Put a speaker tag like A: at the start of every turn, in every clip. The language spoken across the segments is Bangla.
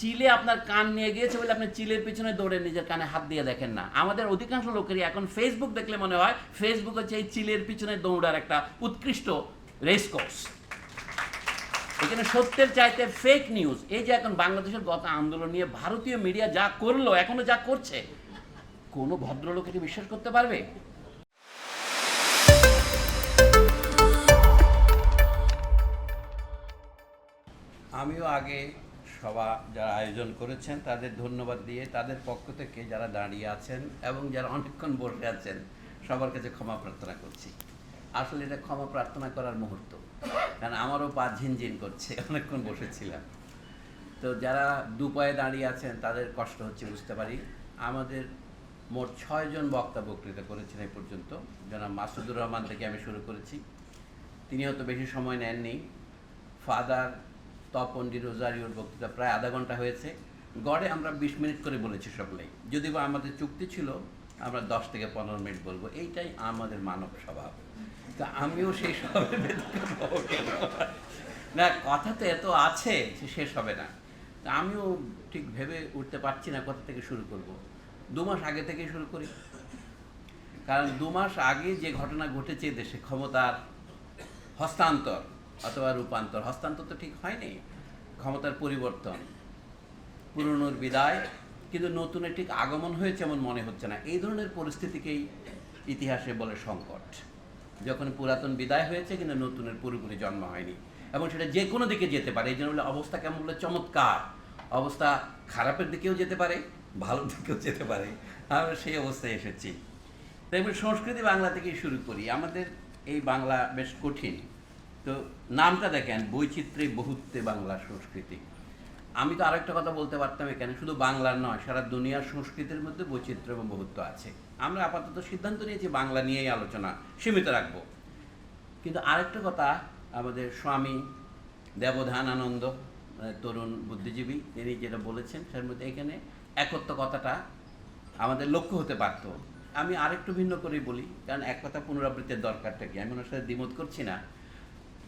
A: চিলে আপনার কান নিয়ে গিয়েছে বলে আপনি চিলের পিছনে দৌড়ে নিজের কানে হাত দিয়ে দেখেন না। আমাদের অধিকাংশ লোকেরই এখন ফেসবুক দেখলে মনে হয় ফেসবুক হচ্ছে এই চিলের পিছনে দৌড়ার একটা উৎকৃষ্ট রেস কোর্স এখানে সত্যের চাইতে ফেক নিউজ এই যে এখন বাংলাদেশের গত আন্দোলন নিয়ে ভারতীয় মিডিয়া যা করল, এখনও যা করছে, কোনো ভদ্রলোক এটি বিশ্বাস করতে পারবে? আমিও আগে সভা যারা আয়োজন করেছেন, তাদের ধন্যবাদ দিয়ে তাদের পক্ষ থেকে যারা দাঁড়িয়ে আছেন এবং যারা অনেকক্ষণ বসে আছেন, সবার কাছে ক্ষমা প্রার্থনা করছি। আসলে এটা ক্ষমা প্রার্থনা করার মুহূর্ত, কারণ আমারও পা ঝিনঝিন করছে, অনেকক্ষণ বসেছিলাম। তো যারা দুপায়ে দাঁড়িয়ে আছেন, তাদের কষ্ট হচ্ছে, বুঝতে পারি। আমাদের মোট ছয়জন বক্তা বক্তৃতা করেছেন এই পর্যন্ত। জনাব মাসুদুর রহমান থেকে আমি শুরু করেছি। তিনি হয়তো বেশি সময় নেননি। ফাদার তপন্ডি রোজারিওর বক্তৃতা প্রায় আধা ঘণ্টা হয়েছে। গড়ে আমরা বিশ মিনিট করে বলেছি সকলেই যদি বা আমাদের চুক্তি ছিল, আমরা দশ থেকে পনেরো মিনিট বলব। এইটাই আমাদের মানব স্বভাব। তা আমিও সেই স্বভাবের না, কথা তো এত আছে শেষ হবে না। তা আমিও ঠিক ভেবে উঠতে পারছি না কোথা থেকে শুরু করব। দু মাস আগে থেকে শুরু করি। কারণ দু মাস আগে যে ঘটনা ঘটেছে, দেশে ক্ষমতার হস্তান্তর অথবা রূপান্তর। হস্তান্তর তো ঠিক হয়নি। ক্ষমতার পরিবর্তন, পুরনোর বিদায়, কিন্তু নতুনের ঠিক আগমন হয়েছে এমন মনে হচ্ছে না। এই ধরনের পরিস্থিতিকেই ইতিহাসে বলে সংকট। যখন পুরাতন বিদায় হয়েছে, কিন্তু নতুনের পুরোপুরি জন্ম হয়নি। এবং সেটা যে কোনো দিকে যেতে পারে। এই জন্য বলে অবস্থা কেমন বলে? চমৎকার। অবস্থা খারাপের দিকেও যেতে পারে, ভালোর দিকেও যেতে পারে। আমরা সেই অবস্থায় এসেছি। দেখবেন সংস্কৃতি বাংলা থেকেই শুরু করি। আমাদের এই বাংলা বেশ কঠিন। তো নামটা দেখেন, বৈচিত্র্যে বহুত্বে বাংলা সংস্কৃতি। আমি তো আরেকটা কথা বলতে পারতাম এখানে, শুধু বাংলার নয়, সারা দুনিয়ার সংস্কৃতির মধ্যে বৈচিত্র্য এবং বহুত্ব আছে। আমরা আপাতত সিদ্ধান্ত নিয়েছি, বাংলা নিয়েই আলোচনা সীমিত রাখব। কিন্তু আরেকটা কথা, আমাদের স্বামী দেবধান আনন্দ তরুণ বুদ্ধিজীবী, তিনি যেটা বলেছেন সের মধ্যে এখানে একত্ব কথাটা আমাদের লক্ষ্য হতে পারত। আমি আরেকটু ভিন্ন করেই বলি, কারণ এক কথা পুনরাবৃত্তির দরকারটা কি? আমি ওনার সাথে দ্বিমত করছি না।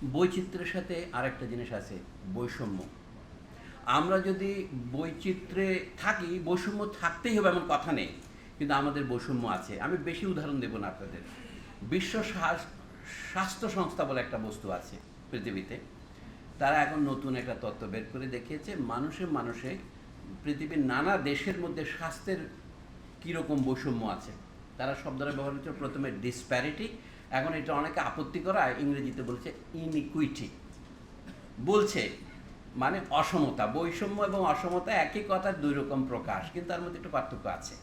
A: বৈচিত্র্যের সাথে আরেকটা জিনিস আছে, বৈষম্য। আমরা যদি বৈচিত্র্যে থাকি, বৈষম্য থাকতেই হবে এমন কথা নেই, কিন্তু আমাদের বৈষম্য আছে। আমি বেশি উদাহরণ দেব না আপনাদের। বিশ্ব স্বাস- স্বাস্থ্য সংস্থা বলে একটা বস্তু আছে পৃথিবীতে। তারা এখন নতুন একটা তত্ত্ব বের করে দেখিয়েছে, মানুষে মানুষে পৃথিবীর নানা দেশের মধ্যে স্বাস্থ্যের কীরকম বৈষম্য আছে। তারা শব্দটা ব্যবহার করছে প্রথমে ডিসপ্যারিটি এখন এটা অনেকে আপত্তি করা ইংরেজিতে বলছে ইনইকুইটি বলছে মানে অসমতা, বৈষম্য এবং অসমতা একই কথার দুই রকম প্রকাশ, কিন্তু তার মধ্যে একটু পার্থক্য আছে।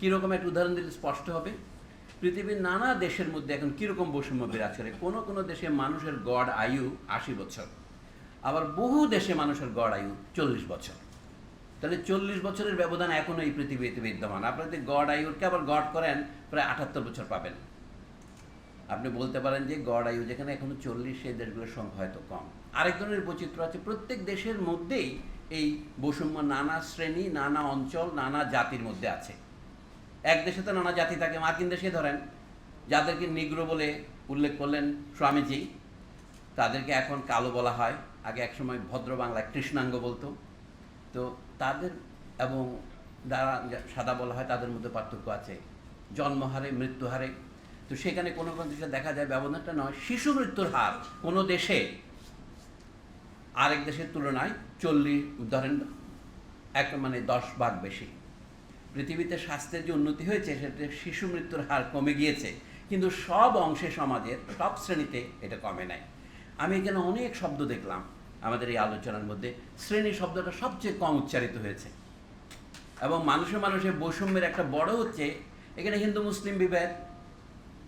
A: কীরকম একটা উদাহরণ দিলে স্পষ্ট হবে? পৃথিবীর নানা দেশের মধ্যে এখন কীরকম বৈষম্য বিরাজ করে? কোনো কোনো দেশে মানুষের গড় আয়ু আশি বছর, আবার বহু দেশে মানুষের গড় আয়ু চল্লিশ বছর। তাহলে চল্লিশ বছরের ব্যবধান এখনও এই পৃথিবীতে বিদ্যমান। আপনারা যদি গড় আয়ুরকে আবার গড় করেন, প্রায় আটাত্তর বছর পাবেন। আপনি বলতে পারেন যে গড় আয়ু, যেখানে এখনও চল্লিশ, সেই দেশগুলোর সংখ্যা হয়তো কম। আরেক ধরনের বৈচিত্র্য আছে, প্রত্যেক দেশের মধ্যেই এই বৈষম্য নানা শ্রেণি, নানা অঞ্চল, নানা জাতির মধ্যে আছে। এক দেশে তো নানা জাতি থাকে, মার্কিন দেশে ধরেন, যাদেরকে নিগ্রো বলে উল্লেখ করলেন স্বামীজি, তাদেরকে এখন কালো বলা হয়। আগে একসময় ভদ্র বাংলায় কৃষ্ণাঙ্গ বলতো। তো তাদের এবং যারা সাদা বলা হয়, তাদের মধ্যে পার্থক্য আছে। জন্মহারে মৃত্যুহারে তো সেখানে কোনো কোনো দেশে দেখা যায় ব্যবধানটা নয়। শিশু মৃত্যুর হার কোনো দেশে আরেক দেশের তুলনায় চল্লিশ, ধরেন এক মানে দশ ভাগ বেশি। পৃথিবীতে স্বাস্থ্যের যে উন্নতি হয়েছে সেটা শিশু মৃত্যুর হার কমে গিয়েছে। কিন্তু সব অংশে সমাজের সব শ্রেণীতে এটা কমে নাই। আমি এখানে অনেক শব্দ দেখলাম আমাদের এই আলোচনার মধ্যে। শ্রেণি শব্দটা সবচেয়ে কম উচ্চারিত হয়েছে। এবং মানুষে মানুষে বৈষম্যের একটা বড় হচ্ছে। এখানে হিন্দু, মুসলিম বিভেদ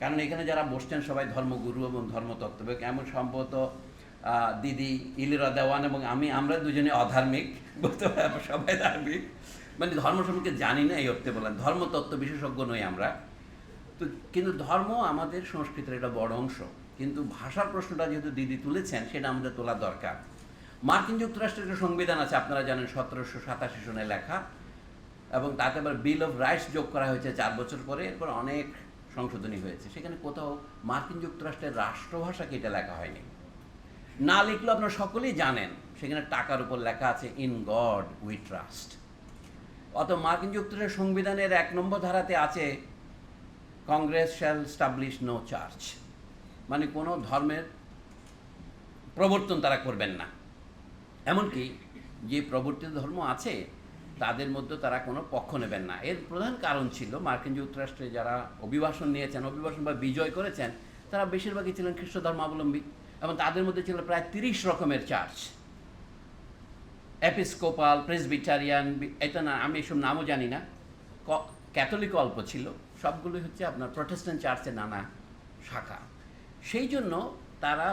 A: কারণ এখানে যারা বসছেন সবাই ধর্মগুরু এবং ধর্মতত্ত্ববিদ। এমন সম্ভবত দিদি ইলিরা দেওয়ান এবং আমি, আমরা দুজনে অধার্মিক সবাই ধার্মিক। মানে ধর্ম সম্পর্কে জানি না এই অর্থে বললাম ধর্মতত্ত্ব বিশেষজ্ঞ নই আমরা। তো কিন্তু ধর্ম আমাদের সংস্কৃতির একটা বড় অংশ। কিন্তু ভাষার প্রশ্নটা যেহেতু দিদি তুলেছেন, সেটা আমাদের তোলা দরকার। মার্কিন যুক্তরাষ্ট্রের একটা সংবিধান আছে, আপনারা জানেন সতেরোশো সাতাশি সনে লেখা। এবং তাতে আবার বিল অফ রাইটস যোগ করা হয়েছে চার বছর পরে। এরপর অনেক সংশোধনী হয়েছে। সেখানে কোথাও মার্কিন যুক্তরাষ্ট্রের রাষ্ট্রভাষাকে এটা লেখা হয়নি। না লিখলেও আপনারা সকলেই জানেন, সেখানে টাকার উপর লেখা আছে, ইন গড উই ট্রাস্ট। অত মার্কিন যুক্তরাষ্ট্রের সংবিধানের এক নম্বর ধারাতে আছে, Congress shall establish no church. মানে কোনো ধর্মের প্রবর্তন তারা করবেন না। এমনকি যে প্রবর্তিত ধর্ম আছে তাদের মধ্যে তারা কোনো পক্ষ নেবেন না। এর প্রধান কারণ ছিল মার্কিন যুক্তরাষ্ট্রে যারা অভিবাসন নিয়েছেন, অভিবাসন বা বিজয় করেছেন, তারা বেশিরভাগই ছিলেন খ্রিস্ট ধর্মাবলম্বী এবং তাদের মধ্যে ছিল প্রায় তিরিশ রকমের চার্চ। এপিস্কোপাল, প্রেসবিটারিয়ান এটা না, আমি এসব নামও জানি না। ক্যাথলিক অল্প ছিল, সবগুলোই হচ্ছে আপনার প্রটেস্ট্যান্ট চার্চের নানা শাখা। সেই জন্য তারা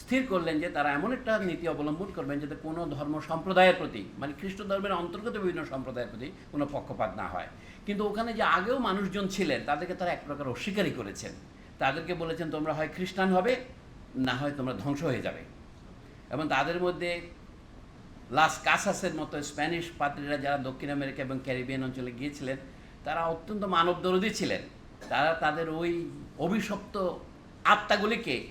A: স্থির করলেন যে তারা এমন একটা নীতি অবলম্বন করবেন যাতে কোনো ধর্ম সম্প্রদায়ের প্রতি মানে খ্রিস্ট ধর্মের অন্তর্গত বিভিন্ন সম্প্রদায়ের প্রতি কোনো পক্ষপাত না হয়। কিন্তু ওখানে যে আগেও মানুষজন ছিলেন, তাদেরকে তারা এক প্রকার অস্বীকারই করেছেন। তাদেরকে বলেছেন, তোমরা হয় খ্রিস্টান হবে, না হয় তোমরা ধ্বংস হয়ে যাবে। এবং তাদের মধ্যে লাস কাসাসের মতো স্প্যানিশ পাত্রীরা যারা দক্ষিণ আমেরিকা এবং ক্যারিবিয়ান অঞ্চলে গিয়েছিলেন, তারা অত্যন্ত মানবদরদী ছিলেন। তারা তাদের ওই অভিশপ্ত আত্মাগুলিকে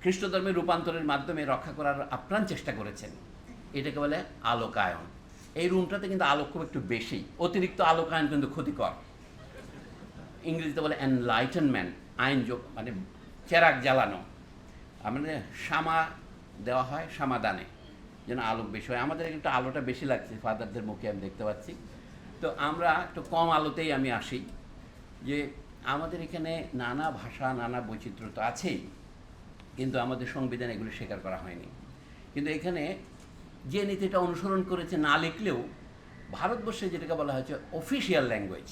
A: খ্রিস্ট ধর্মের রূপান্তরের মাধ্যমে রক্ষা করার আপ্রাণ চেষ্টা করেছেন। এটাকে বলে আলোকায়ন। এই রুমটাতে কিন্তু আলোক খুব একটু বেশি। অতিরিক্ত আলোকায়ন কিন্তু ক্ষতিকর। ইংরেজিতে বলে এনলাইটেনমেন্ট আইন যোগ মানে চেরাক জ্বালানো। আমাদের শামা দেওয়া হয়, সামাদানে। যেন আলোক বেশি হয়। আমাদের একটু আলোটা বেশি লাগছে, ফাদারদের মুখে আমি দেখতে পাচ্ছি। তো আমরা একটু কম আলোতেই আমি আসি। যে আমাদের এখানে নানা ভাষা, নানা বৈচিত্র্য তো আছেই। কিন্তু আমাদের সংবিধান এগুলো স্বীকার করা হয়নি। কিন্তু এখানে যে নীতিটা অনুসরণ করেছে না লিখলেও ভারতবর্ষে যেটাকে বলা হয়েছে অফিসিয়াল ল্যাঙ্গুয়েজ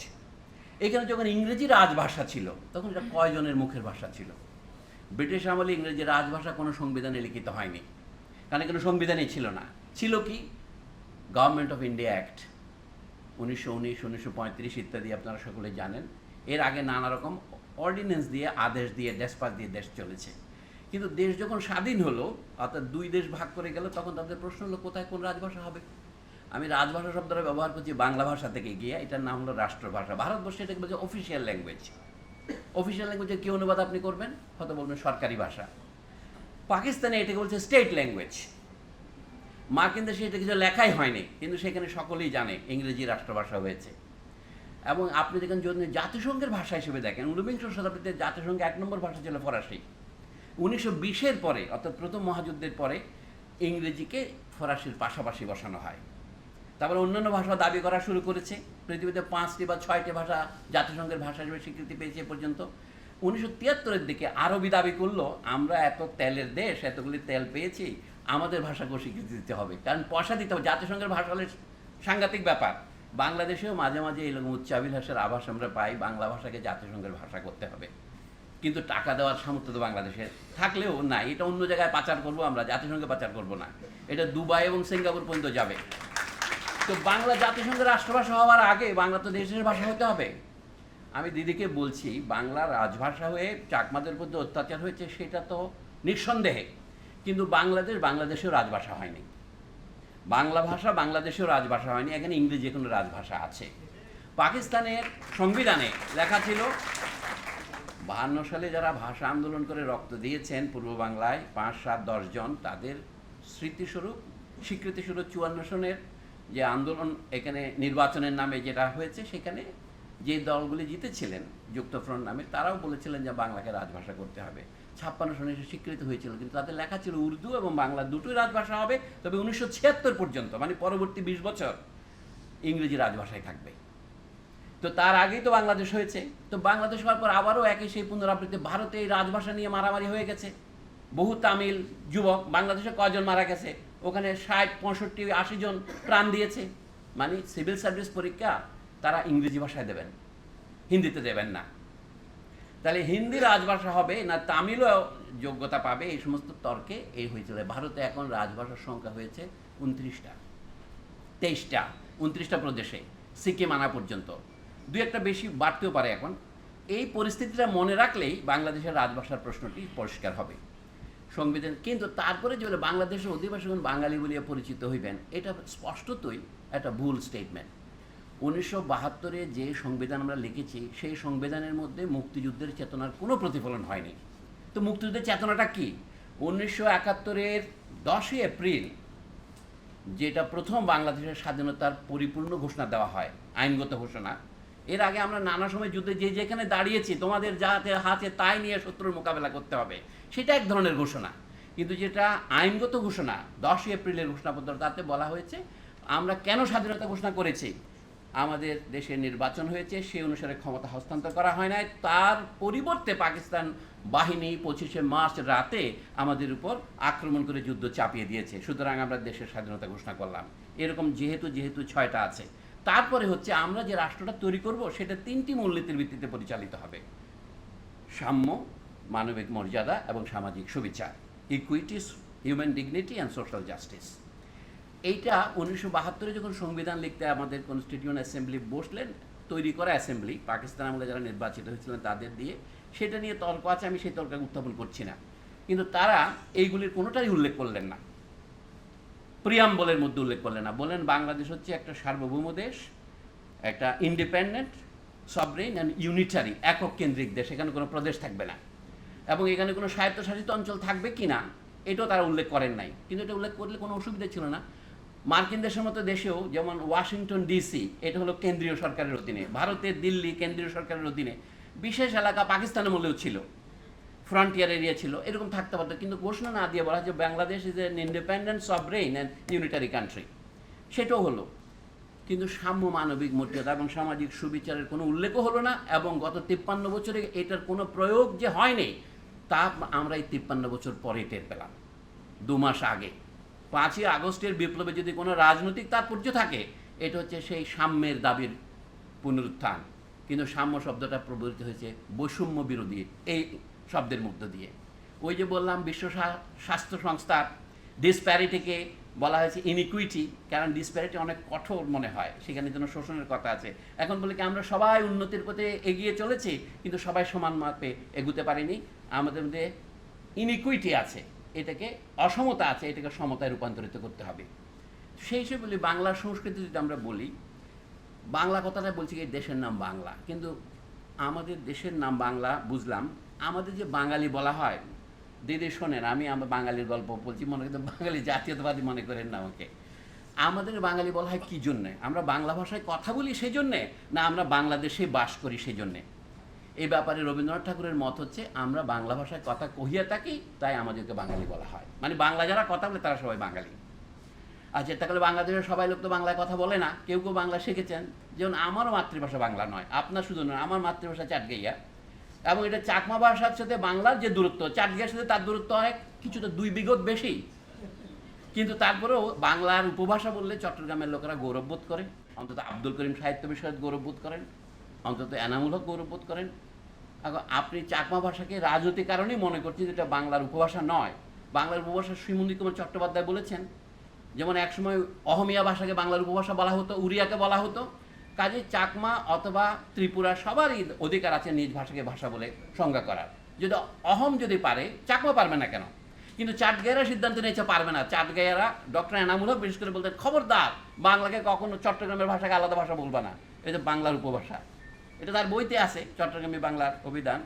A: এখানে যখন ইংরেজি রাজভাষা ছিল, তখন এটা কয়জনের মুখের ভাষা ছিল? ব্রিটিশ আমলে ইংরেজি রাজভাষা কোনো সংবিধানে লিখিত হয়নি। কারণ কোনো সংবিধানই ছিল না। ছিল কি? গভর্নমেন্ট অফ ইন্ডিয়া অ্যাক্ট উনিশশো উনিশ, উনিশশো পঁয়ত্রিশ ইত্যাদি আপনারা সকলে জানেন। এর আগে নানা রকম অর্ডিন্যান্স দিয়ে, আদেশ দিয়ে দেশপাত দিয়ে দেশ চলেছে। কিন্তু দেশ যখন স্বাধীন হলো, অর্থাৎ দুই দেশ ভাগ করে গেল, তখন তাদের প্রশ্ন হলো, কোথায় কোন রাজভাষা হবে? আমি রাজভাষা শব্দটা ব্যবহার করছি বাংলা ভাষা থেকে গিয়ে, এটার নাম হলো রাষ্ট্রভাষা। ভারতবর্ষে এটাকে বলছে অফিসিয়াল ল্যাঙ্গুয়েজ অফিসিয়াল ল্যাঙ্গুয়েজে কী অনুবাদ আপনি করবেন? হয়তো বলবেন সরকারি ভাষা। পাকিস্তানে এটাকে বলছে স্টেট ল্যাঙ্গুয়েজ মার্কিন দেশে এটা কিছু লেখাই হয়নি, কিন্তু সেখানে সকলেই জানে ইংরেজি রাষ্ট্রভাষা হয়েছে। এবং আপনি দেখেন যদি জাতিসংঘের ভাষা হিসেবে দেখেন, ঊনবিংশ শতাব্দীতে জাতিসংঘে এক নম্বর ভাষা ছিল ফরাসি। উনিশশো বিশের পরে, অর্থাৎ প্রথম মহাযুদ্ধের পরে, ইংরেজিকে ফরাসির পাশাপাশি বসানো হয়। তারপরে অন্যান্য ভাষা দাবি করা শুরু করেছে। পৃথিবীতে পাঁচটি বা ছয়টি ভাষা, জাতিসংঘের ভাষা হিসেবে স্বীকৃতি পেয়েছে পর্যন্ত। উনিশশো তিয়াত্তরের দিকে আরবি দাবি করল, আমরা এত তেলের দেশ, এতগুলি তেল পেয়েছি, আমাদের ভাষাকেও স্বীকৃতি দিতে হবে। কারণ পয়সা দিতে হবে, জাতিসংঘের ভাষা হলে সাংঘাতিক ব্যাপার। বাংলাদেশেও মাঝে মাঝে এরকম উচ্চাভিলাষের আভাস আমরা পাই, বাংলা ভাষাকে জাতিসংঘের ভাষা করতে হবে। কিন্তু টাকা দেওয়ার সামর্থ্য তো বাংলাদেশে থাকলেও না, এটা অন্য জায়গায় পাচার করব আমরা, জাতিসংঘে পাচার করব না। এটা দুবাই এবং সিঙ্গাপুর পর্যন্ত যাবে। তো বাংলা জাতিসংঘের রাষ্ট্রভাষা হওয়ার আগে বাংলা তো দেশের ভাষা হতে হবে। আমি দিদিকে বলছি, বাংলা রাজভাষা হয়ে চাকমাদের মধ্যে অত্যাচার হয়েছে সেটা তো নিঃসন্দেহে। কিন্তু বাংলাদেশ বাংলাদেশেও রাজভাষা হয়নি। বাংলা ভাষা বাংলাদেশেও রাজভাষা হয়নি, এখানে ইংরেজি কোনো রাজভাষা আছে। পাকিস্তানের সংবিধানে লেখা ছিল বাহান্ন সালে যারা ভাষা আন্দোলন করে রক্ত দিয়েছেন পূর্ব বাংলায়, পাঁচ, সাত দশজন তাদের স্মৃতিস্বরূপ, স্বীকৃতিস্বরূপ চুয়ান্ন সনের যে আন্দোলন এখানে নির্বাচনের নামে যেটা হয়েছে, সেখানে যে দলগুলি জিতেছিলেন যুক্তফ্রন্ট নামে, তারাও বলেছিলেন যে বাংলাকে রাজভাষা করতে হবে। ছাপ্পান্ন সনে এসে স্বীকৃত হয়েছিল, কিন্তু তাদের লেখা ছিল উর্দু এবং বাংলা দুটোই রাজভাষা হবে, তবে উনিশশো ছিয়াত্তর পর্যন্ত মানে পরবর্তী বিশ বছর ইংরেজি রাজভাষায় থাকবে। তো তার আগেই তো বাংলাদেশ হয়েছে। তো বাংলাদেশ হওয়ার পর আবারও একই সেই পুনরাবৃত্তি ভারতে এই রাজভাষা নিয়ে মারামারি হয়ে গেছে। বহু তামিল যুবক বাংলাদেশে কজন মারা গেছে? ওখানে ষাট, পঁয়ষট্টি, আশি জন প্রাণ দিয়েছে। মানে সিভিল সার্ভিস পরীক্ষা তারা ইংরেজি ভাষায় দেবেন, হিন্দিতে দেবেন না। তাহলে হিন্দি রাজভাষা হবে না তামিলও যোগ্যতা পাবে, এই সমস্ত তর্কে এই হয়েছিল ভারতে এখন রাজভাষার সংখ্যা হয়েছে উনত্রিশটা, তেইশটা, উনত্রিশটা প্রদেশে, সিকিম আনা পর্যন্ত। দু একটা বেশি বাড়তেও পারে এখন। এই পরিস্থিতিটা মনে রাখলেই বাংলাদেশের রাজভাষার প্রশ্নটি পরিষ্কার হবে। সংবিধান, কিন্তু তারপরে যে বলে বাংলাদেশের অধিবাসীগণ বাঙালি বলিয়া পরিচিত হইবেন, এটা স্পষ্টতই একটা ভুল স্টেটমেন্ট উনিশশো বাহাত্তরে যে সংবিধান আমরা লিখেছি, সেই সংবিধানের মধ্যে মুক্তিযুদ্ধের চেতনার কোনো প্রতিফলন হয়নি। তো মুক্তিযুদ্ধের চেতনাটা কি? উনিশশো একাত্তরের দশই এপ্রিল, যেটা প্রথম বাংলাদেশের স্বাধীনতার পরিপূর্ণ ঘোষণা দেওয়া হয়, আইনগত ঘোষণা এর আগে আমরা নানা সময় যুদ্ধে যে যেখানে দাঁড়িয়েছি, তোমাদের যাতে হাতে তাই নিয়ে শত্রুর মোকাবেলা করতে হবে, সেটা এক ধরনের ঘোষণা। কিন্তু যেটা আইনগত ঘোষণা, দশই এপ্রিলের ঘোষণাপত্র তাতে বলা হয়েছে, আমরা কেন স্বাধীনতা ঘোষণা করেছি? আমাদের দেশে নির্বাচন হয়েছে, সেই অনুসারে ক্ষমতা হস্তান্তর করা হয় নাই। তার পরিবর্তে পাকিস্তান বাহিনী পঁচিশে মার্চ রাতে আমাদের উপর আক্রমণ করে যুদ্ধ চাপিয়ে দিয়েছে। সুতরাং আমরা দেশের স্বাধীনতা ঘোষণা করলাম। এরকম যেহেতু যেহেতু ছয়টা আছে। তারপরে হচ্ছে আমরা যে রাষ্ট্রটা তৈরি করব, সেটা তিনটি মূলনীতির ভিত্তিতে পরিচালিত হবে। সাম্য, মানবিক মর্যাদা এবং সামাজিক সুবিচার। Equities human dignity and social justice এইটা উনিশশো বাহাত্তরে যখন সংবিধান লিখতে আমাদের কনস্টিটিউন্ট অ্যাসেম্বলি বসলেন, তৈরি করা অ্যাসেম্বলি পাকিস্তান আমলে যারা নির্বাচিত হয়েছিলেন তাদের দিয়ে, সেটা নিয়ে তর্ক আছে, আমি সেই তর্ক উত্থাপন করছি না। কিন্তু তারা এইগুলির কোনোটাই উল্লেখ করলেন না। প্রিয়াম্বলের মধ্যে উল্লেখ করলেন না। বলেন, বাংলাদেশ হচ্ছে একটা সার্বভৌম দেশ, একটা ইন্ডিপেন্ডেন্ট সবরেইন অ্যান্ড ইউনিটারি একক কেন্দ্রিক দেশ। এখানে কোনো প্রদেশ থাকবে না। এবং এখানে কোনো স্বায়ত্তশাসিত অঞ্চল থাকবে কি না, এটাও তারা উল্লেখ করেন নাই। কিন্তু এটা উল্লেখ করলে কোনো অসুবিধা ছিল না। মার্কিন দেশের মতো দেশেও, যেমন ওয়াশিংটন ডিসি এটা হলো কেন্দ্রীয় সরকারের অধীনে। ভারতের দিল্লি কেন্দ্রীয় সরকারের অধীনে। বিশেষ এলাকা পাকিস্তানের মূল্যেও ছিল। ফ্রন্টিয়ার এরিয়া ছিল, এরকম থাকতে পারতো। কিন্তু ঘোষণা না দিয়ে বলা যে Bangladesh is an independent sovereign and unitary country সেটাও হলো। কিন্তু সাম্য মানবিক মর্যাদা এবং সামাজিক সুবিচারের কোনো উল্লেখও হলো না এবং গত তিপ্পান্ন বছরে এটার কোনো প্রয়োগ যে হয়নি, তা আমরা এই তিপ্পান্ন বছর পরে টের পেলাম। দু মাস আগে। পাঁচই আগস্টের বিপ্লবে যদি কোনো রাজনৈতিক তাৎপর্য থাকে, এটা হচ্ছে সেই সাম্যের দাবির পুনরুত্থান। কিন্তু সাম্য শব্দটা প্রবর্তিত হয়েছে বৈষম্য বিরোধী। এই শব্দের মধ্য দিয়ে। ওই যে বললাম, বিশ্ব স্বা- স্বাস্থ্য সংস্থার ডিসপ্যারিটিকে বলা হয়েছে ইনইকুইটি কারণ ডিসপ্যারিটি অনেক কঠোর মনে হয়। সেখানে যেন শোষণের কথা আছে। এখন বলে কি, আমরা সবাই উন্নতির পথে এগিয়ে চলেছি, কিন্তু সবাই সমান মাপে এগুতে পারিনি। আমাদের মধ্যে ইনইকুইটি আছে, এটাকে অসমতা আছে, এটাকে সমতায় রূপান্তরিত করতে হবে। সেই হিসেবে বলি, বাংলার সংস্কৃতি যদি আমরা বলি, বাংলা কথাটা বলছি এই দেশের নাম বাংলা। কিন্তু আমাদের দেশের নাম বাংলা বুঝলাম আমাদের যে বাঙালি বলা হয়, দিদি শোনেন, আমি আমার বাঙালির গল্প বলছি, মনে কিন্তু বাঙালি জাতীয়তাবাদী মনে করেন না আমাকে। আমাদের বাঙালি বলা হয় কী জন্যে? আমরা বাংলা ভাষায় কথা বলি সেই জন্যে না আমরা বাংলাদেশে বাস করি সেই জন্যে এই ব্যাপারে রবীন্দ্রনাথ ঠাকুরের মত হচ্ছে, আমরা বাংলা ভাষায় কথা কহিয়া থাকি, তাই আমাদেরকে বাঙালি বলা হয়। মানে বাংলা যারা কথা বলে, তারা সবাই বাঙালি। আচ্ছা তাহলে বাংলাদেশের সবাই লোক তো বাংলায় কথা বলে না, কেউ কেউ বাংলা শিখেছেন। যেমন আমারও মাতৃভাষা বাংলা নয়, আপনার শুধু নয়, আমার মাতৃভাষা চাটগাইয়া। এবং এটা চাকমা ভাষার সাথে বাংলার যে দূরত্ব চাটগাইয়ের সাথে তার দূরত্ব অনেক, কিছুটা দুই বিগত বেশি। কিন্তু তারপরেও বাংলার উপভাষা বললে চট্টগ্রামের লোকেরা গৌরববোধ করে। অন্তত আব্দুল করিম সাহিত্য বিষয়ক গৌরববোধ করেন, অন্তত এনামূল হক গৌরববোধ করেন। এখন আপনি চাকমা ভাষাকে রাজনৈতিক কারণেই মনে করছেন যে এটা বাংলার উপভাষা নয়। বাংলার উপভাষা শ্রীমন্দির কুমার চট্টোপাধ্যায় বলেছেন, যেমন একসময় অহমিয়া ভাষাকে বাংলার উপভাষা বলা হতো, উড়িয়াকে বলা হতো কাজে চাকমা অথবা ত্রিপুরা সবারই অধিকার আছে নিজ ভাষাকে ভাষা বলে সংজ্ঞা করার। যদি অহম যদি পারে, চাকমা পারবে না কেন? কিন্তু চাটগাইয়েরা সিদ্ধান্ত নিয়েছে পারবে না। চাটগাইয়েরা ডক্টর এনামুল হক বিশেষ করে বলতেন, খবরদার, বাংলাকে কখনো চট্টগ্রামের ভাষাকে আলাদা ভাষা বলবে না। এটা বাংলার উপভাষা, এটা তার বইতে আছে, চট্টগ্রামী বাংলার অভিধান।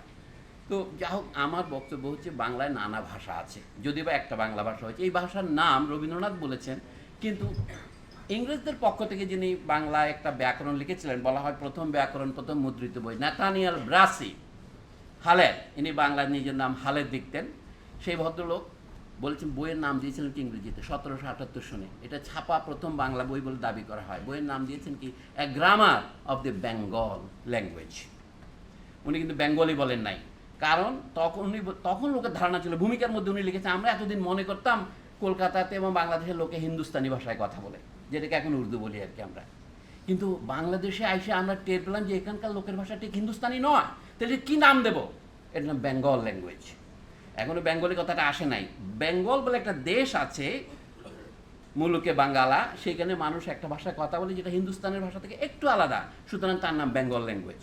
A: তো যা হোক, আমার বক্তব্য হচ্ছে বাংলায় নানা ভাষা আছে। যদিও বা একটা বাংলা ভাষা হয়েছে। এই ভাষার নাম রবীন্দ্রনাথ বলেছেন, কিন্তু ইংরেজদের পক্ষ থেকে যিনি বাংলায় একটা ব্যাকরণ লিখেছিলেন, বলা হয় প্রথম ব্যাকরণ, প্রথম মুদ্রিত বই, নাথানিয়াল ব্রাসি। হালের ইনি বাংলার নিজের নাম হালের লিখতেন। সেই ভদ্রলোক বলছেন, বইয়ের নাম দিয়েছিলেন কি ইংরেজিতে? সতেরোশো আটাত্তর সনে। এটা ছাপা প্রথম বাংলা বই বলে দাবি করা হয়। বইয়ের নাম দিয়েছেন কি? A grammar of the Bengal language. উনি কিন্তু বেঙ্গলি বলেন নাই। কারণ তখন উনি তখন লোকের ধারণা ছিল, ভূমিকার মধ্যে উনি লিখেছেন, আমরা এতদিন মনে করতাম কলকাতাতে এবং বাংলাদেশের লোকে হিন্দুস্তানি ভাষায় কথা বলে। যেটাকে এখন উর্দু বলি আর কি আমরা। কিন্তু বাংলাদেশে আইসে আমরা টের পেলাম যে এখানকার লোকের ভাষা ঠিক হিন্দুস্তানি নয়। তাহলে কি নাম দেব? এর নাম বেঙ্গল ল্যাঙ্গুয়েজ এখনও বেঙ্গলি কথাটা আসে নাই। বেঙ্গল বলে একটা দেশ আছে, মুলুকে বাঙ্গালা, সেখানে মানুষ একটা ভাষায় কথা বলে যেটা হিন্দুস্তানের ভাষা থেকে একটু আলাদা। সুতরাং তার নাম বেঙ্গল ল্যাঙ্গুয়েজ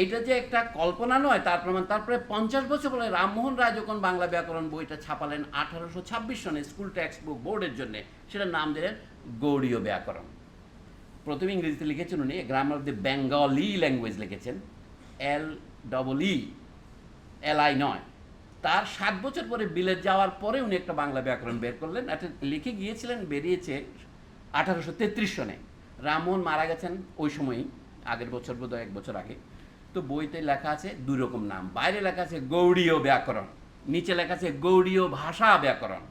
A: এইটা যে একটা কল্পনা নয়, তার প্রমাণ তারপরে পঞ্চাশ বছর পরে রামমোহন রায় যখন বাংলা ব্যাকরণ বইটা ছাপালেন আঠারোশো ছাব্বিশ সনে স্কুল টেক্সট বুক বোর্ডের জন্য সেটা নাম দিলেন গৌড়ীয় ব্যাকরণ প্রথমে ইংরেজিতে লিখেছেন উনি grammar of the Bengali language লিখেছেন L double E L I নয়। তার সাত বছর পরে বিলেত যাওয়ার পরে উনি একটা বাংলা ব্যাকরণ বের করলেন, একটা লিখে গিয়েছিলেন, বেরিয়েছে আঠারোশো তেত্রিশ সনে। রামমোহন মারা গেছেন ওই সময়ই, আগের বছর বোধহয় এক বছর আগে। তো বইতে লেখা আছে দুই রকম নাম। বাইরে লেখা আছে গৌড়ীয় ব্যাকরণ, নিচে লেখা আছে গৌড়ীয় ভাষা ব্যাকরণ।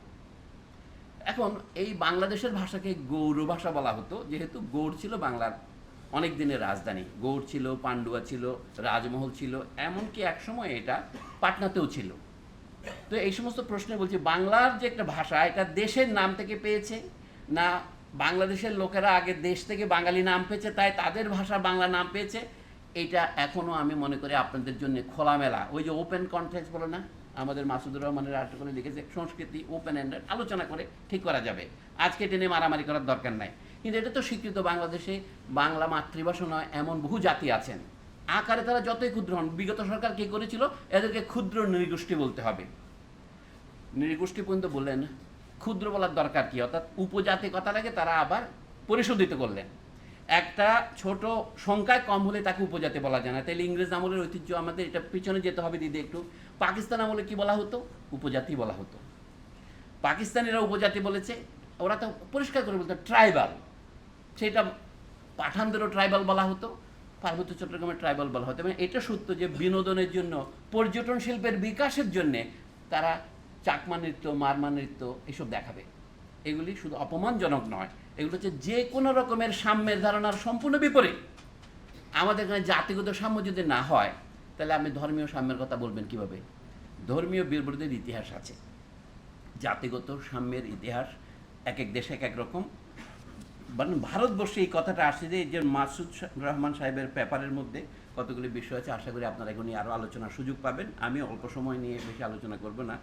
A: এখন এই বাংলাদেশের ভাষাকে গৌর ভাষা বলা হতো, যেহেতু গৌড় ছিল বাংলার অনেক দিনের রাজধানী। গৌড় ছিল, পান্ডুয়া ছিল, রাজমহল ছিল, এমনকি একসময় এটা পাটনাতেও ছিল। তো এই সমস্ত প্রশ্নে বলছি, বাংলার যে একটা ভাষা, এটা দেশের নাম থেকে পেয়েছে না বাংলাদেশের লোকেরা আগে দেশ থেকে বাঙালি নাম পেয়েছে, তাই তাদের ভাষা বাংলা নাম পেয়েছে? এটা এখনও আমি মনে করি আপনাদের জন্য খোলামেলা। ওই যে ওপেন কনফারেন্স বলে না? আমাদের মাসুদুর রহমানের আর্টিকেলে লিখেছে, সংস্কৃতি ওপেন এন্ডেড আলোচনা করে ঠিক করা যাবে। আজকে টেনে মারামারি করার দরকার নাই। কিন্তু এটা তো স্বীকৃত বাংলাদেশে, বাংলা মাতৃভাষা নয়, এমন বহু জাতি আছেন। আকারে তারা যতই ক্ষুদ্র হন, বিগত সরকার কি করেছিল? এদেরকে ক্ষুদ্র নৃগোষ্ঠী বলতে হবে। নৃগোষ্ঠী পর্যন্ত বললেন, ক্ষুদ্র বলার দরকার কি? অর্থাৎ উপজাতি কথাটাকে তারা আবার পরিশোধিত করলেন। একটা ছোট সংখ্যায় কম হলে তাকে উপজাতি বলা যায় না। তাহলে ইংরেজ আমলের ঐতিহ্য আমাদের এটা পিছনে যেতে হবে দিদি একটু। পাকিস্তান আমলে কি বলা হতো? উপজাতি বলা হতো। পাকিস্তানিরা উপজাতি বলেছে, ওরা তো পরিষ্কার করে বলতো, ট্রাইবাল। সেটা পাঠানদেরও ট্রাইবাল বলা হতো, পার্বত্য চট্টগ্রামের ট্রাইবাল বলা হতো। মানে এটা সত্য যে বিনোদনের জন্য, পর্যটন শিল্পের বিকাশের জন্যে তারা চাকমা নৃত্য, মারমা নৃত্য এসব দেখাবে। এগুলি শুধু অপমানজনক নয় এগুলো হচ্ছে যে কোনো রকমের সাম্যের ধারণার সম্পূর্ণ বিপরীত। আমাদের এখানে জাতিগত সাম্য যদি না হয়, তাহলে আপনি ধর্মীয় সাম্যের কথা বলবেন কীভাবে? ধর্মীয় বিরোধীর ইতিহাস আছে। জাতিগত সাম্যের ইতিহাস এক এক দেশে এক এক রকম। মানে ভারতবর্ষে এই কথাটা আসছে যে এই যে মাসুদ রহমান সাহেবের পেপারের মধ্যে কতগুলি বিষয় আছে, আশা করি আপনারা এগুলি আরও আলোচনার সুযোগ পাবেন। আমি অল্প সময় নিয়ে বেশি আলোচনা করব না।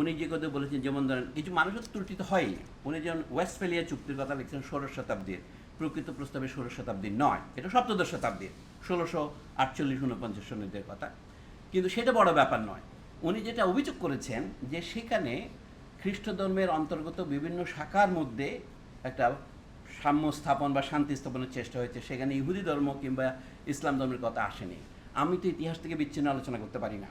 A: উনি যে কথা বলেছেন, যেমন ধরেন, কিছু মানুষের ত্রুটিত হয় উনি যেমন ওয়েস্টফেলিয়া চুক্তির কথা লিখছেন ষোড়শ শতাব্দীর। প্রকৃত প্রস্তাবে ষোড়শ শতাব্দীর নয়, এটা সপ্তদশ শতাব্দীর। ষোলোশো আটচল্লিশ উনপঞ্চাশ সনের কথা কিন্তু সেটা বড় ব্যাপার নয়। উনি যেটা অভিযোগ করেছেন যে সেখানে খ্রিস্ট ধর্মের অন্তর্গত বিভিন্ন শাখার মধ্যে একটা সাম্য স্থাপন বা শান্তি স্থাপনের চেষ্টা হয়েছে। সেখানে ইহুদি ধর্ম কিংবা ইসলাম ধর্মের কথা আসেনি। আমি তো ইতিহাস থেকে বিচ্ছিন্ন আলোচনা করতে পারি না।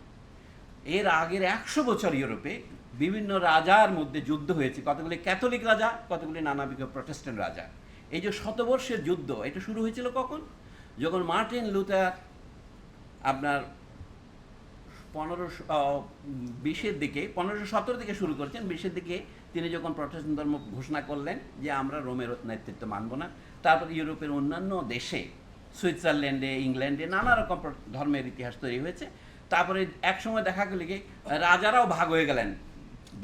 A: এর আগের একশো বছর ইউরোপে বিভিন্ন রাজার মধ্যে যুদ্ধ হয়েছে। কতগুলি ক্যাথলিক রাজা, কতগুলি নানা নানাবিধ প্রটেস্ট্যান্ট রাজা। এই যে শতবর্ষের যুদ্ধ, এটা শুরু হয়েছিল কখন? যখন মার্টিন লুথার আপনার পনেরোশো বিশের দিকে, পনেরোশো সতেরো দিকে শুরু করেছেন, বিশের দিকে তিনি যখন প্রটেস্ট্যান্ট ধর্ম ঘোষণা করলেন যে আমরা রোমের নেতৃত্ব মানব না, তারপর ইউরোপের অন্যান্য দেশে সুইজারল্যান্ডে ইংল্যান্ডে নানা রকম ধর্মের ইতিহাস তৈরি হয়েছে। তারপরে এক সময় দেখা গেল কি, রাজারাও ভাগ হয়ে গেলেন।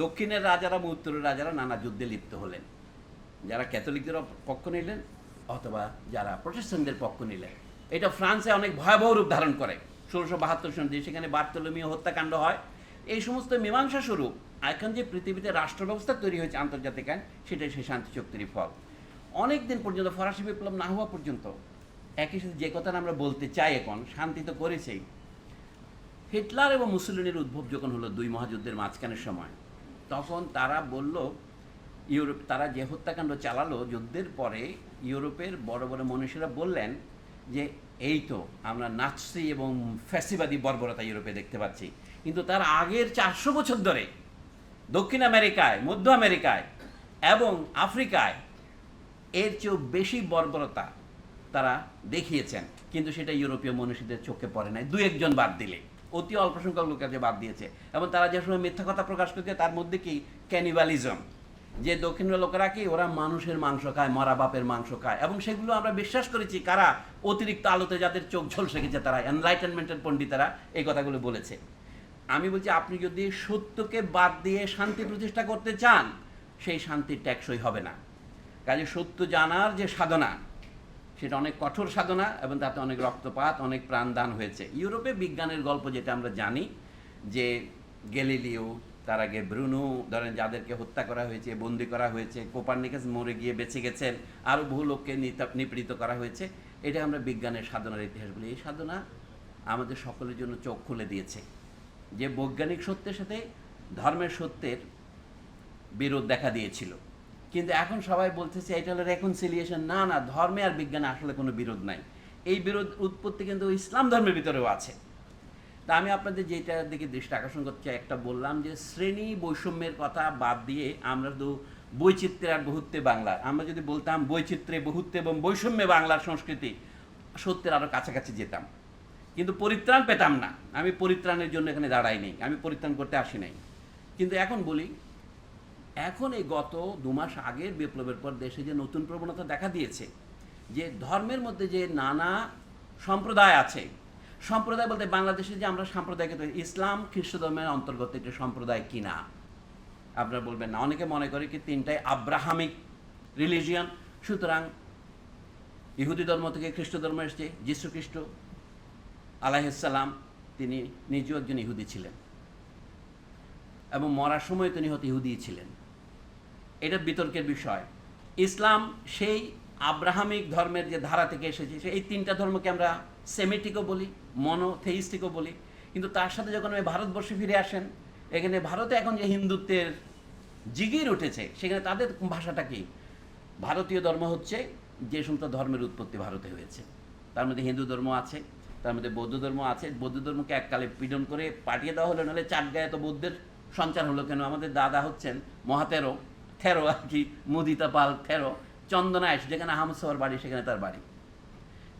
A: দক্ষিণের রাজারা বা উত্তরের রাজারা নানা যুদ্ধে লিপ্ত হলেন। যারা ক্যাথলিকদের পক্ষ নিলেন অথবা যারা প্রটেস্ট্যান্টদের পক্ষ নিলেন। এটা ফ্রান্সে অনেক ভয়াবহ রূপ ধারণ করে। ষোলোশো বাহাত্তর সন যে সেখানে বার্তলমীয় হত্যাকাণ্ড হয়, এই সমস্ত মীমাংসা স্বরূপ এখন যে পৃথিবীতে রাষ্ট্র ব্যবস্থা তৈরি হয়েছে আন্তর্জাতিক আইন, সেটাই সেই শান্তি চুক্তির ফল। অনেক দিন পর্যন্ত ফরাসি বিপ্লব না হওয়া পর্যন্ত, একই সাথে যে কথাটা আমরা বলতে চাই এখন, শান্তি তো করেছেই। হিটলার এবং মুসলিনের উদ্ভব যখন হলো দুই মহাযুদ্ধের মাঝখানের সময়, তখন তারা বলল, ইউরোপ, তারা যে হত্যাকাণ্ড চালালো যুদ্ধের পরে, ইউরোপের বড় বড় মনীষীরা বললেন যে, এই তো, আমরা নাৎসি এবং ফ্যাসিবাদী বর্বরতা ইউরোপে দেখতে পাচ্ছি। কিন্তু তার আগের চারশো বছর ধরে দক্ষিণ আমেরিকায়, মধ্য আমেরিকায় এবং আফ্রিকায় এর চেয়েও বেশি বর্বরতা তারা দেখিয়েছেন। কিন্তু সেটা ইউরোপীয় মনীষীদের চোখে পড়ে নাই। দু একজন বাদ দিলে। অতি অল্প সংখ্যক লোকের বাদ দিয়েছে। এবং তারা যে সময় মিথ্যা কথা প্রকাশ করছে, তার মধ্যে কি? ক্যানিবালিজম যে দক্ষিণের লোকেরা কি? ওরা মানুষের মাংস খায়, মরা বাপের মাংস খায়। এবং সেগুলো আমরা বিশ্বাস করেছি কারা? অতিরিক্ত আলোতে যাদের চোখ ঝলসে গেছে তারা এনলাইটেনমেন্টের পণ্ডিতেরা এই কথাগুলো বলেছে। আমি বলছি, আপনি যদি সত্যকে বাদ দিয়ে শান্তি প্রতিষ্ঠা করতে চান, সেই শান্তি ট্যাক্সই হবে না। কাজে সত্য জানার যে সাধনা সেটা অনেক কঠোর সাধনা এবং তাতে অনেক রক্তপাত, অনেক প্রাণদান হয়েছে। ইউরোপে বিজ্ঞানের গল্প যেটা আমরা জানি, যে গেলিলিও তার আগে ব্রুনো, ধরেন যাদেরকে হত্যা করা হয়েছে, বন্দি করা হয়েছে, কোপার্নিকাস মরে গিয়ে বেঁচে গেছেন আরও বহু লোককে নিপীড়িত করা হয়েছে, এটা আমরা বিজ্ঞানের সাধনার ইতিহাস বলি। এই সাধনা আমাদের সকলের জন্য চোখ খুলে দিয়েছে। যে বৈজ্ঞানিক সত্যের সাথে ধর্মের সত্যের বিরোধ দেখা দিয়েছিল। কিন্তু এখন সবাই বলতেছে, এটা হলো রেকনসিলিয়েশন না না, ধর্মে আর বিজ্ঞানে আসলে কোনো বিরোধ নাই। এই বিরোধ উৎপত্তি কিন্তু ইসলাম ধর্মের ভিতরেও আছে। তা আমি আপনাদের যেটার দিকে দৃষ্টি আকর্ষণ করতে চাই, একটা বললাম যে, শ্রেণি বৈষম্যের কথা বাদ দিয়ে আমরা তো বৈচিত্র্যের আর বহুত্বে বাংলা। আমরা যদি বলতাম বৈচিত্র্যে বহুত্বে এবং বৈষম্যে বাংলার সংস্কৃতি, সত্যের আরও কাছাকাছি যেতাম। কিন্তু পরিত্রাণ পেতাম না। আমি পরিত্রাণের জন্য এখানে দাঁড়াই নেই। আমি পরিত্রাণ করতে আসি নাই। কিন্তু এখন বলি এখন এই গত দু মাস আগের বিপ্লবের পর দেশে যে নতুন প্রবণতা দেখা দিয়েছে, যে ধর্মের মধ্যে যে নানা সম্প্রদায় আছে, সম্প্রদায় বলতে বাংলাদেশে যে আমরা সাম্প্রদায়িক ইসলাম খ্রিস্ট ধর্মের অন্তর্গত একটি সম্প্রদায় কিনা? আপনারা বলবেন না, অনেকে মনে করে কি তিনটাই আব্রাহামিক রিলিজিয়ান, সুতরাং ইহুদি ধর্ম থেকে খ্রিস্ট ধর্ম এসছে, যীশু খ্রিস্ট আলাইসাল্লাম তিনি নিজেও একজন ইহুদি ছিলেন এবং মরার সময় তিনি হয়তো ইহুদি ছিলেন। এটা বিতর্কের বিষয়। ইসলাম সেই আব্রাহামিক ধর্মের যে ধারা থেকে এসেছে সে- এই তিনটা ধর্মকে আমরা সেমেটিকও বলি, মনোথেইস্টিকও বলি। কিন্তু তার সাথে যখন আমি ভারতবর্ষে ফিরে আসেন, এখানে ভারতে এখন যে হিন্দুত্বের জিগির উঠেছে, সেখানে তাদের ভাষাটা কি? ভারতীয় ধর্ম হচ্ছে যে সমস্ত ধর্মের উৎপত্তি ভারতে হয়েছে। তার মধ্যে হিন্দু ধর্ম আছে, তার মধ্যে বৌদ্ধ ধর্ম আছে। বৌদ্ধ ধর্মকে এককালে পীড়ন করে পাঠিয়ে দেওয়া হলো, নাহলে চাট গায়ে তো বৌদ্ধের সঞ্চার হলো কেন? আমাদের দাদা হচ্ছেন মহাতেরো থেরো আর কি, মুদিতা পাল থেরো চন্দনায়স যেখানে আহমদ সবার বাড়ি, সেখানে তার বাড়ি।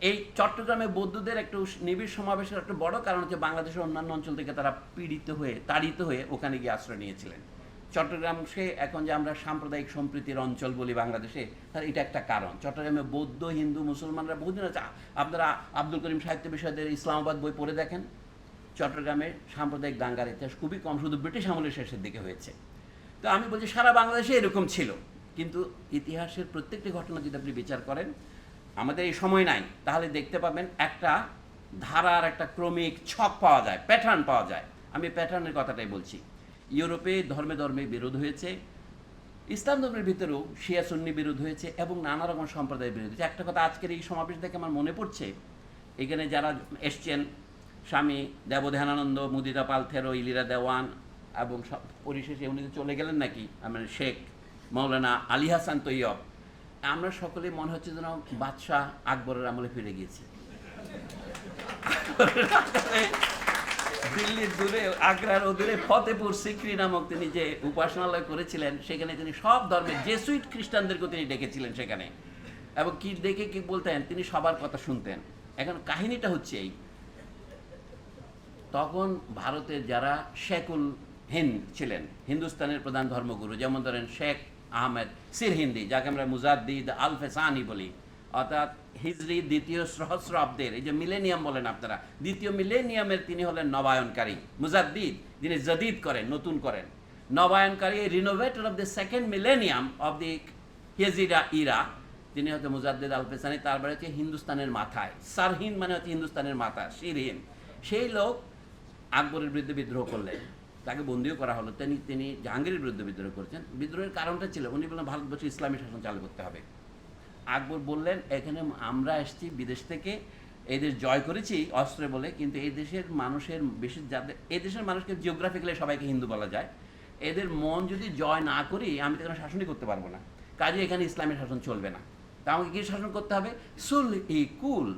A: এই চট্টগ্রামে বৌদ্ধদের একটু নিবিড় সমাবেশের একটা বড় কারণ হচ্ছে বাংলাদেশের অন্যান্য অঞ্চল থেকে তারা পীড়িত হয়ে, তাড়িত হয়ে ওখানে গিয়ে আশ্রয় নিয়েছিলেন। চট্টগ্রামকে এখন যে আমরা সাম্প্রদায়িক সম্প্রীতির অঞ্চল বলি বাংলাদেশে, তার এটা একটা কারণ। চট্টগ্রামে বৌদ্ধ, হিন্দু, মুসলমানরা বহুদিন আছে। আপনারা আব্দুল করিম সাহিত্য বিষয়দের ইসলামাবাদ বই পড়ে দেখেন। চট্টগ্রামে সাম্প্রদায়িক দাঙ্গার ইতিহাস খুবই কম, শুধু ব্রিটিশ আমলের শেষের দিকে হয়েছে। তো আমি বলছি সারা বাংলাদেশে এরকম ছিল। কিন্তু ইতিহাসের প্রত্যেকটি ঘটনা যদি আপনি বিচার করেন, আমাদের এই সময় নাই, তাহলে দেখতে পাবেন একটা ধারার একটা ক্রমিক ছক পাওয়া যায় প্যাটার্ন পাওয়া যায়। আমি প্যাটার্নের কথাটাই বলছি। ইউরোপে ধর্মে ধর্মে বিরোধ হয়েছে, ইসলাম ধর্মের ভিতরেও শিয়া সুন্নি বিরোধ হয়েছে এবং নানা রকম সম্প্রদায়ের বিরোধ হয়েছে। একটা কথা আজকের এই সমাবেশ দেখে আমার মনে পড়ছে, এখানে যারা এসছেন, স্বামী দেবধ্যানানন্দ মুদিতা পাল, থেরো, ইলিরা দেওয়ান এবং সব পরিশেষে উনি চলে গেলেন নাকি, আমার শেখ মৌলানা আলী হাসান তৈয়ব, আমরা সকলে মনে হচ্ছে যেন বাদশাহ আকবরের আমলে ফিরে গিয়েছি। দিল্লির দূরে, আগ্রার অদূরে ফতেপুর সিক্রি নামক তিনি যে উপাসনালয় করেছিলেন, সেখানে তিনি সব ধর্মের জেসুইট খ্রিস্টানদেরকেও তিনি ডেকেছিলেন সেখানে। এবং কি দেখে কি বলতেন, তিনি সবার কথা শুনতেন। এখন কাহিনীটা হচ্ছে এই। তখন ভারতের যারা শেকুল হিন্দ ছিলেন, হিন্দুস্তানের প্রধান ধর্মগুরু, যেমন ধরেন শেখ আহমেদ, সির হিন্দি, যাকে আমরা মুজাদ্দিদ আল ফেসানি বলি। অর্থাৎ হিজরি দ্বিতীয় সহস্রাব্দের, এই যে মিলেনিয়াম বলেন আপনারা, দ্বিতীয় মিলেনিয়ামের তিনি হলেন নবায়নকারী, মুজাদ্দিদ, যিনি জদিদ করেন, নতুন করেন। নবায়নকারী renovator of the second millennium of the Hegira era, তিনি হচ্ছে মুজাদ্দিদ আল ফেসানি তারপরে হচ্ছে হিন্দুস্তানের মাথায়। সারহিন মানে হচ্ছে হিন্দুস্তানের মাথা শিরহিন সেই লোক আকবরের বিরুদ্ধে বিদ্রোহ করলেন। তাকে বন্দিও করা হলো। তিনি তিনি জাহাঙ্গীরের বিরুদ্ধে বিদ্রোহ করেছেন। বিদ্রোহের কারণটা ছিল, উনি বললেন ভারতবর্ষে ইসলামী শাসন চালু করতে হবে। আকবর বললেন, এখানে আমরা এসেছি, বিদেশ থেকে এই দেশ জয় করেছি অস্ত্রে বলে, কিন্তু এই দেশের মানুষের বেশি যাদের, এই দেশের মানুষকে জিওগ্রাফিক্যালি সবাইকে হিন্দু বলা যায়। এদের মন যদি জয় না করি, আমি তো এখানে শাসনই করতে পারব না। কাজে এখানে ইসলামী শাসন চলবে না। তা আমাকে কি শাসন করতে হবে? সুল ই কুল,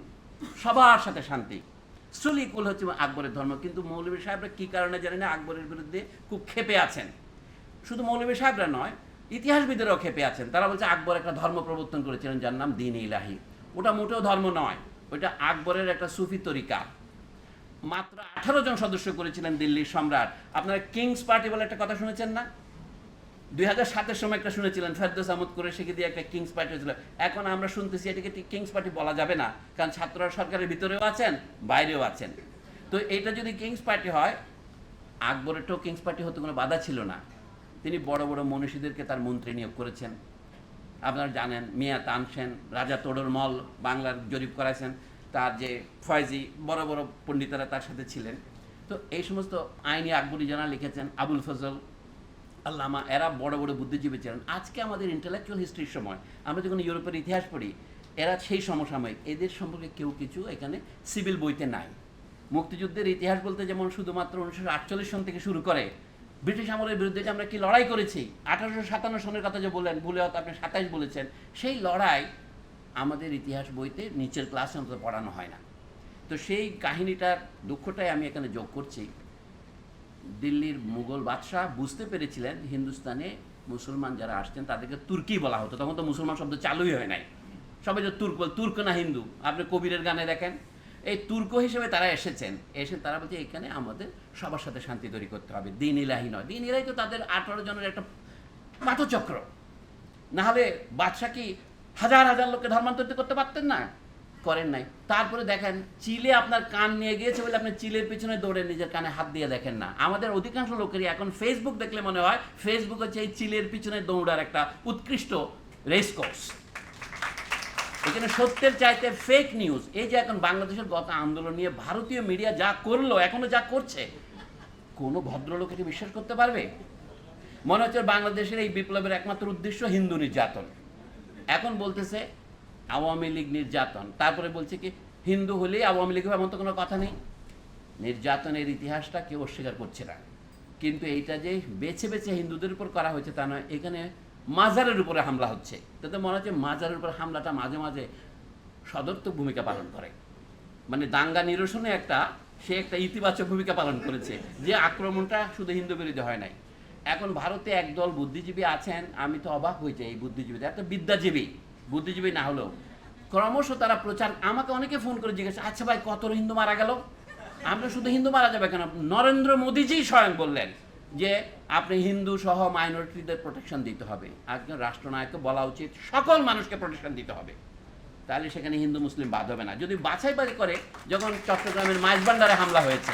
A: সবার সাথে শান্তি। সুলি কুল হচ্ছে আকবরের ধর্ম, কিন্তু মৌলভী সাহেবরা কী কারণে জানি না? আকবরের বিরুদ্ধে খুব ক্ষেপে আছেন। শুধু মৌলভী সাহেবরা নয়, ইতিহাসবিদেরও ক্ষেপে আছেন। তারা বলছে আকবর একটা ধর্ম প্রবর্তন করেছিলেন যার নাম দিন ইলাহি। ওটা মোটেও ধর্ম নয় ওইটা আকবরের একটা সুফি তরিকা। মাত্র আঠারো জন সদস্য করেছিলেন দিল্লির সম্রাট। আপনারা কিংস পার্টি বলে একটা কথা শুনেছেন না? দুই হাজার সাতের সময় একটা শুনেছিলেন, ফেরদোস আহমদ করে শিখে দিয়ে একটা কিংস পার্টি হয়েছিল। এখন আমরা শুনতেছি এটাকে কিংস পার্টি বলা যাবে না, কারণ ছাত্ররা সরকারের ভিতরেও আছেন, বাইরেও আছেন। তো এটা যদি কিংস পার্টি হয়, আকবরেরটাও কিংস পার্টি হতে কোনো বাধা ছিল না। তিনি বড় বড় মনীষীদেরকে তার মন্ত্রী নিয়োগ করেছেন। আপনারা জানেন, মিয়া তানসেন রাজা তোডর মল বাংলার জরিপ করাইছেন, তার যে ফয়জি, বড় বড় পণ্ডিতেরা তার সাথে ছিলেন। তো এই সমস্ত আইনি আকবরী যারা লিখেছেন, আবুল ফজল আল্লামা এরা বড় বড় বুদ্ধিজীবী ছিলেন। আজকে আমাদের ইন্টালেকচুয়াল হিস্ট্রির সময়, আমরা যখন ইউরোপের ইতিহাস পড়ি, এরা সেই সমসাময়িক, এদের সম্পর্কে কেউ কিছু এখানে সিভিল বইতে নাই। মুক্তিযুদ্ধের ইতিহাস বলতে যেমন শুধুমাত্র উনিশশো আটচল্লিশ সন থেকে শুরু করে ব্রিটিশ আমলের বিরুদ্ধে যে আমরা কি লড়াই করেছি, আঠারোশো সাতান্ন সনের কথা যে বললেন, ভুলে হয়তো আপনি সাতাইশ বলেছেন, সেই লড়াই আমাদের ইতিহাস বইতে নিচের ক্লাসে অন্তত পড়ানো হয় না। তো সেই কাহিনীটার দুঃখটাই আমি এখানে যোগ করছি। দিল্লির মুঘল বাদশাহ বুঝতে পেরেছিলেন হিন্দুস্তানে মুসলমান যারা আসছেন, তাদেরকে তুর্কি বলা হতো। তখন তো মুসলমান শব্দ চালুই হয় নাই। সবাই যে তুর্ক বল, তুর্ক না হিন্দু? আপনি কবিরের গানে দেখেন। এই তুর্ক হিসেবে তারা এসেছেন। এসে তারা বলছে, এখানে আমাদের সবার সাথে শান্তি তৈরি করতে হবে। দিন ইলাহি নয়। দিন ইলাহি তো তাদের আঠারো জনের একটা পাঠচক্র নাহলে বাদশাহ কি হাজার হাজার লোককে ধর্মান্তরিত করতে পারতেন না? করেন নাই। তারপরে দেখেন, চিলে আপনার কান নিয়ে গিয়েছে বলে আপনি চিলের পিছনে দৌড়ে নিজের কানে হাত দিয়ে দেখেন না। আমাদের অধিকাংশ লোকেরই এখন ফেসবুক দেখলে মনে হয় ফেসবুক হচ্ছে এই চিলের পিছনে দৌড়ার একটা উৎকৃষ্ট রেস কোর্স এখানে সত্যের চাইতে ফেক নিউজ এই যে এখন বাংলাদেশের গত আন্দোলন নিয়ে ভারতীয় মিডিয়া যা করল, এখনও যা করছে, কোনো ভদ্রলোক এটি বিশ্বাস করতে পারবে? মনে হচ্ছে বাংলাদেশের এই বিপ্লবের একমাত্র উদ্দেশ্য হিন্দু নির্যাতন। এখন বলতেছে আওয়ামী লীগ নির্যাতন। তারপরে বলছে কি, হিন্দু হলেই আওয়ামী লীগ এমন তো কোনো কথা নেই। নির্যাতনের ইতিহাসটা কেউ অস্বীকার করছে না। কিন্তু এইটা যে বেছে বেছে হিন্দুদের উপর করা হয়েছে তা নয়, এখানে মাজারের উপরে হামলা হচ্ছে। তাতে মনে হচ্ছে মাজারের উপর হামলাটা মাঝে মাঝে সদর্থক ভূমিকা পালন করে। মানে দাঙ্গা নিরসনে একটা, সে একটা ইতিবাচক ভূমিকা পালন করেছে, যে আক্রমণটা শুধু হিন্দু বিরোধী হয় নাই। এখন ভারতে একদল বুদ্ধিজীবী আছেন, আমি তো অবাক হয়ে যাই এই বুদ্ধিজীবীদের একটা বিদ্যাজীবী। বুদ্ধিজীবী না হলেও। ক্রমশ তারা প্রচার, আমাকে অনেকে ফোন করে জিজ্ঞাসা আচ্ছা ভাই, কত হিন্দু মারা গেল? আমরা শুধু হিন্দু মারা যাবে কেন? নরেন্দ্র মোদীজি স্বয়ং বললেন যে, আপনি হিন্দু সহ মাইনরিটিদের প্রোটেকশন দিতে হবে। একজন রাষ্ট্রনায়ককে বলা উচিত, সকল মানুষকে প্রোটেকশন দিতে হবে। তাহলে সেখানে হিন্দু, মুসলিম বাদ হবে না। যদি বাছাই বাড়ি করে, যখন চট্টগ্রামের মাইজবান্ডারে হামলা হয়েছে,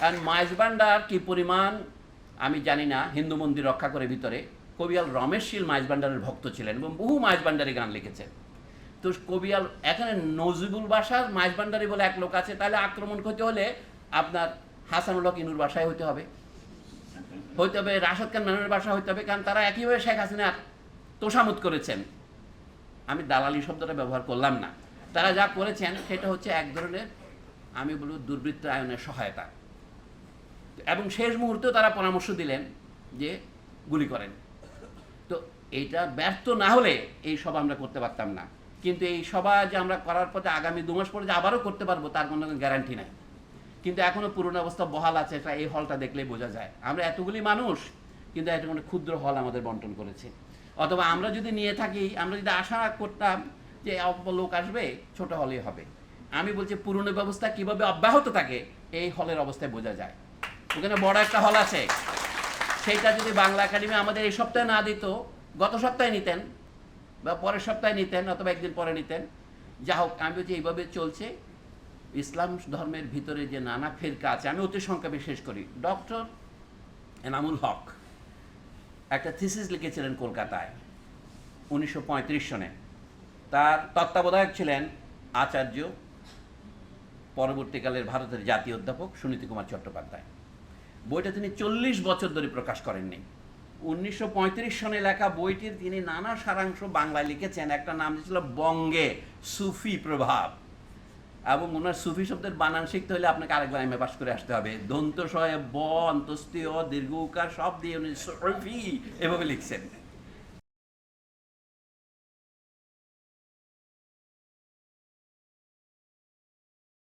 A: কারণ মাইজবান্ডার কি পরিমাণ, আমি জানি না, হিন্দু মন্দির রক্ষা করে ভিতরে কবিয়াল রমেশ শীল মাইজবান্ডারের ভক্ত ছিলেন এবং বহু মাইজবান্ডারি গান লিখেছেন। তো কবিয়াল এখানে নজিবুল বাসার মাইজবান্ডারি বলে এক লোক আছে, তাহলে আক্রমণ করতে হলে আপনার হাসানুল হক ইনুর বাসায় হতে হবে। হইতে হবে রাশদ খান মেননের বাসা হইতে হবে, কারণ তারা একইভাবে শেখ হাসিনার তোষামত করেছেন। আমি দালালি শব্দটা ব্যবহার করলাম না। তারা যা করেছেন, সেটা হচ্ছে এক ধরনের, আমি বলব, দুর্বৃত্তায়নের সহায়তা। এবং শেষ মুহূর্তেও তারা পরামর্শ দিলেন যে গুলি করেন। তো এইটা ব্যর্থ না হলে এই সভা আমরা করতে পারতাম না। কিন্তু এই সভা যে আমরা করার পথে আগামী দু মাস পরে যে আবারও করতে পারব, তার কোনো গ্যারান্টি নাই। কিন্তু এখনও পুরনো অবস্থা বহাল আছে, এটা এই হলটা দেখলেই বোঝা যায়। আমরা এতগুলি মানুষ, কিন্তু একটা কোনো ক্ষুদ্র হল আমাদের বন্টন করেছে। অথবা আমরা যদি নিয়ে থাকি, আমরা যদি আশা করতাম যে লোক আসবে, ছোট হলেই হবে। আমি বলছি, পুরনো ব্যবস্থা কীভাবে অব্যাহত থাকে, এই হলের অবস্থায় বোঝা যায়। ওখানে বড় একটা হল আছে। সেইটা যদি বাংলা একাডেমি আমাদের এই সপ্তাহে না দিত গত সপ্তাহে নিতেন বা পরের সপ্তাহে নিতেন অথবা একদিন পরে নিতেন। যা হোক, আমি বলছি এইভাবে চলছে। ইসলাম ধর্মের ভিতরে যে নানা ফেরকা আছে, আমি অতি সংক্ষেপে শেষ করি। ডক্টর এনামুল হক একটা থিসিস লিখেছিলেন কলকাতায় উনিশশো পঁয়ত্রিশ সনে। তার তত্ত্বাবধায়ক ছিলেন আচার্য, পরবর্তীকালের ভারতের জাতীয় অধ্যাপক সুনীতি কুমার চট্টোপাধ্যায়। বইটা তিনি চল্লিশ বছর ধরে প্রকাশ করেননি। উনিশশো পঁয়ত্রিশ সনে লেখা বইটির তিনি নানা সারাংশ বাংলায় লিখেছেন। একটা নাম ছিল বঙ্গে সুফি প্রভাব। এবং ওনার সুফি শব্দের বানান শিখতে হলে আপনাকে আরেকবার এ পাস করে আসতে হবে। দন্ত সহ ব অন্তস্তীয় দীর্ঘ সব দিয়ে উনি সুফি এভাবে লিখছেন।